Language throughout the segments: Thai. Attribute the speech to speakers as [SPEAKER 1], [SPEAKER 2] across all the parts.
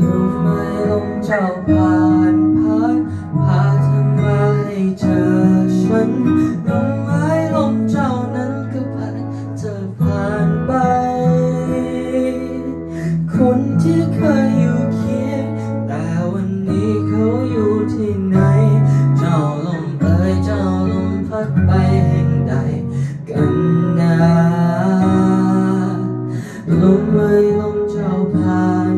[SPEAKER 1] รู้ไหมลมเจ้าผ่านพัดพาเธอมาให้เจอฉันรู้ไหมลมเจ้านั้นก็พัดเธอผ่านไป คนที่เคยอยู่เคียงแต่วันนี้เขาอยู่ที่ไหน เจ้าลมเอ่ยเจ้าลมพัดไปแห่งใดกันนะลมเอ่ยลมเจ้าผ่าน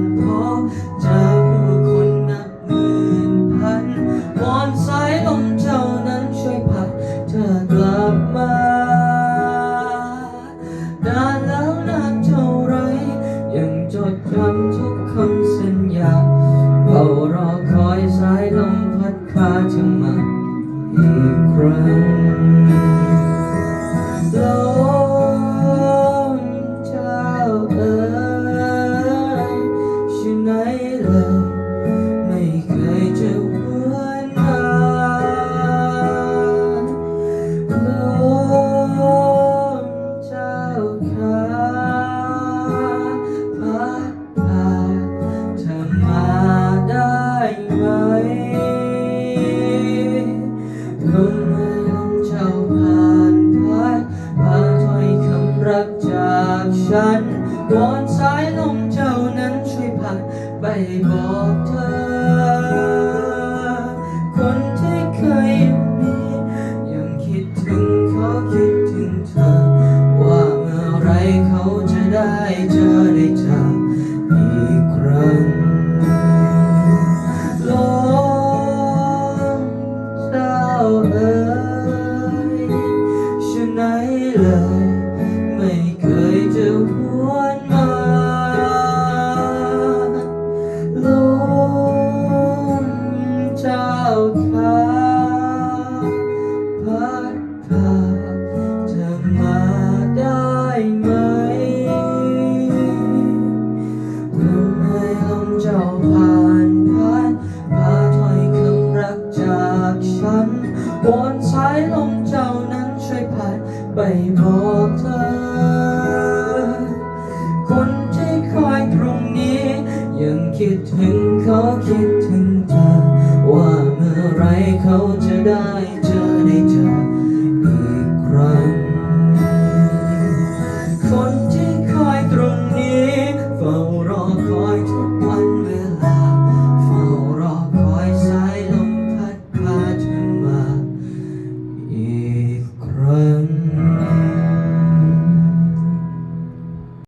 [SPEAKER 1] คำสัญญาเฝ้ารอคอยสายลมพัดพาจะมา บอกเธอ คนที่เคยมียังคิดถึงเขาคิดถึงเธอ ว่าเมื่อไรเขาจะได้เจอได้เจออีกครั้ง ลมเจ้านั้นช่วยพัดไปบอกเธอ คนที่คอยตรงนี้ ยังคิดถึงเขาคิดถึงเธอ ว่าเมื่อไรเขาจะได้ one